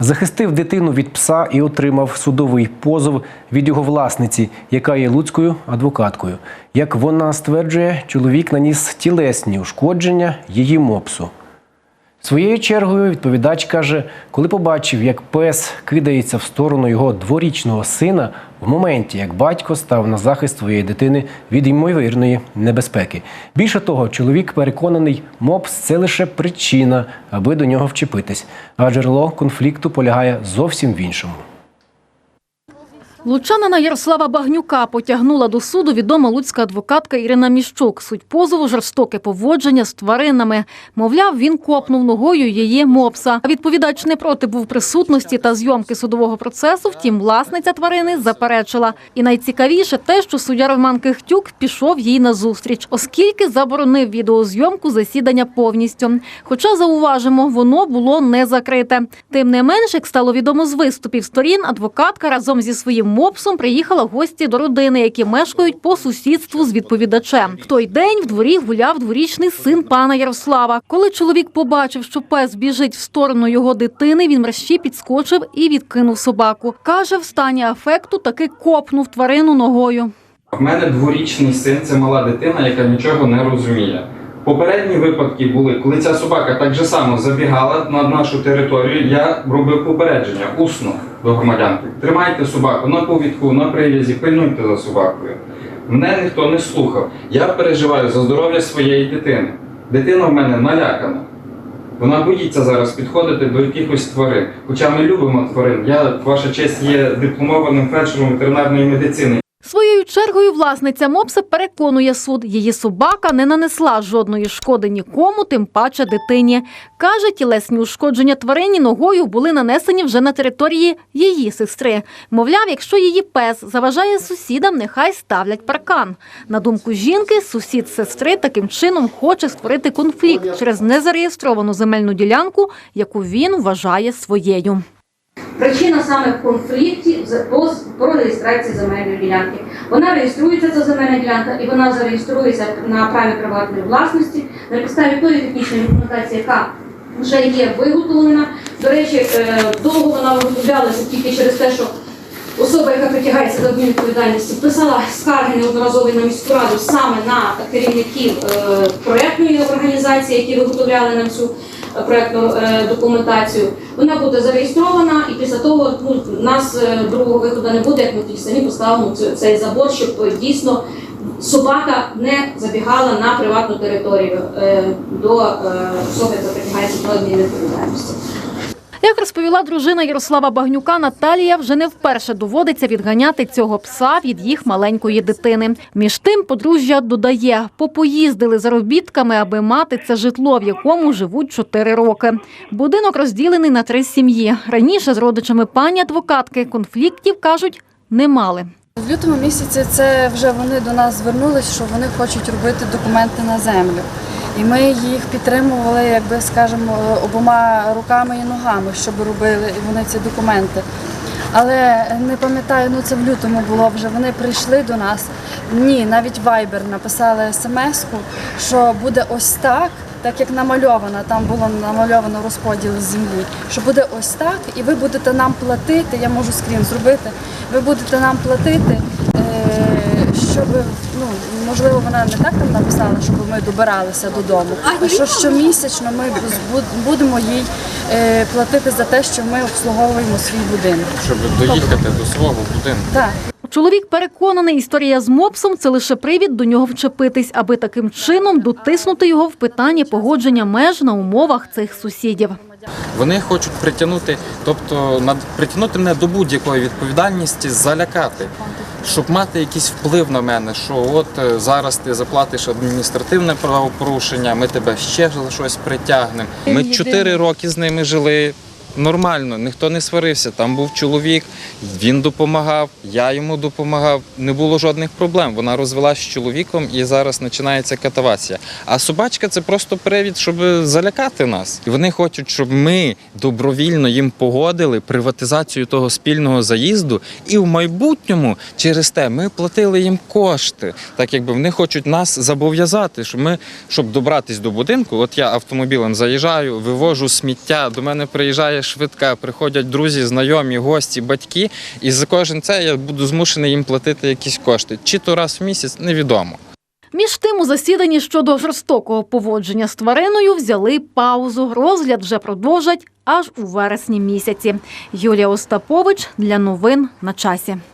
Захистив дитину від пса і отримав судовий позов від його власниці, яка є луцькою адвокаткою. Як вона стверджує, чоловік наніс тілесні ушкодження її мопсу. Своєю чергою відповідач каже, коли побачив, як пес кидається в сторону його дворічного сина, в моменті, як батько став на захист своєї дитини від ймовірної небезпеки. Більше того, чоловік переконаний, мопс це лише причина, аби до нього вчепитись, а джерело конфлікту полягає зовсім в іншому. Лучанина Ярослава Багнюка потягнула до суду відома луцька адвокатка Ірина Міщук. Суть позову жорстоке поводження з тваринами. Мовляв, він копнув ногою її мопса. А відповідач не проти був присутності та зйомки судового процесу. Втім, власниця тварини заперечила. І найцікавіше те, що суддя Роман Кихтюк пішов їй на зустріч, оскільки заборонив відеозйомку засідання повністю. Хоча зауважимо, воно було не закрите. Тим не менш, як стало відомо з виступів сторін, адвокатка разом зі своїм мопсом приїхала гості до родини, які мешкають по сусідству з відповідачем. В той день в дворі гуляв дворічний син пана Ярослава. Коли чоловік побачив, що пес біжить в сторону його дитини, він мерщі підскочив і відкинув собаку. Каже, в стані афекту таки копнув тварину ногою. В мене дворічний син це мала дитина, яка нічого не розуміє. Попередні випадки були, коли ця собака так же само забігала на нашу територію, я робив попередження усно до громадянки. Тримайте собаку на повідку, на прив'язі, пильнуйте за собакою. Мене ніхто не слухав. Я переживаю за здоров'я своєї дитини. Дитина в мене налякана. Вона боїться зараз підходити до якихось тварин. Хоча ми любимо тварин. Я, ваша честь, є дипломованим фельдшером ветеринарної медицини. Своєю чергою власниця мопса переконує суд, її собака не нанесла жодної шкоди нікому, тим паче дитині. Каже, тілесні ушкодження тварині ногою були нанесені вже на території її сестри. Мовляв, якщо її пес заважає сусідам, нехай ставлять паркан. На думку жінки, сусід сестри таким чином хоче створити конфлікт через незареєстровану земельну ділянку, яку він вважає своєю. Причина саме в конфлікті по, по земельної ділянки. Вона реєструється ця земельна ділянка і вона зареєструється на праві приватної власності на підставі тої технічної документації, яка вже є виготовлена. До речі, е, довго вона виготовлялася тільки через те, що особа, яка притягається до адмінвідповідальності, писала скарги неодноразові на міську раду саме на керівників е, проєктної організації, які виготовляли нам цю проєктну е, документацію. Вона буде зареєстрована, і після того ну, нас е, другого виходу не буде, як ми тоді самі поставимо цей забор, щоб е, дійсно собака не забігала на приватну територію е, до е, особи, яка притягається до адмінвідповідальності. Як розповіла дружина Ярослава Багнюка, Наталія вже не вперше доводиться відганяти цього пса від їх маленької дитини. Між тим, подружжя додає, попоїздили заробітками, аби мати це житло, в якому живуть чотири роки. Будинок розділений на три сім'ї. Раніше з родичами пані адвокатки конфліктів кажуть не мали. В лютому місяці це вже вони до нас звернулись, що вони хочуть робити документи на землю. І ми їх підтримували, якби скажемо, обома руками і ногами, щоб робили вони ці документи. Але не пам'ятаю, ну це в лютому було вже. Вони прийшли до нас. Ні, навіть Viber написали смс-ку, що буде ось так, так як намальовано, там було намальовано розподіл землі, що буде ось так, і ви будете нам платити. Я можу скрін зробити. Ви будете нам платити, е, щоб ну можливо вона не так там написала, щоб ми добиралися додому. А що щомісячно ми будемо їй е, платити за те, що ми обслуговуємо свій будинок. Щоб доїхати до свого будинку. Так. Чоловік переконаний, історія з мопсом це лише привід до нього вчепитись, аби таким чином дотиснути його в питанні погодження меж на умовах цих сусідів. Вони хочуть притягнути, тобто притягнути мене до будь-якої відповідальності, залякати, щоб мати якийсь вплив на мене, що от е, зараз ти заплатиш адміністративне правопорушення, ми тебе ще за щось притягнемо. Ми чотири роки з ними жили. Нормально, ніхто не сварився. Там був чоловік, він допомагав, я йому допомагав. Не було жодних проблем. Вона розвелася з чоловіком і зараз починається катавація. А собачка це просто привід, щоб залякати нас. І вони хочуть, щоб ми добровільно їм погодили приватизацію того спільного заїзду, і в майбутньому через те ми платили їм кошти. Так якби вони хочуть нас зобов'язати, щоб ми, щоб добратись до будинку. От я автомобілем заїжджаю, вивожу сміття. До мене приїжджає приїжджає швидка, приходять друзі, знайомі, гості, батьки, і за кожен це я буду змушений їм платити якісь кошти. Чи то раз в місяць, невідомо. Між тим у засіданні щодо жорстокого поводження з твариною взяли паузу. Розгляд вже продовжать аж у вересні місяці. Юлія Остапович для новин на часі.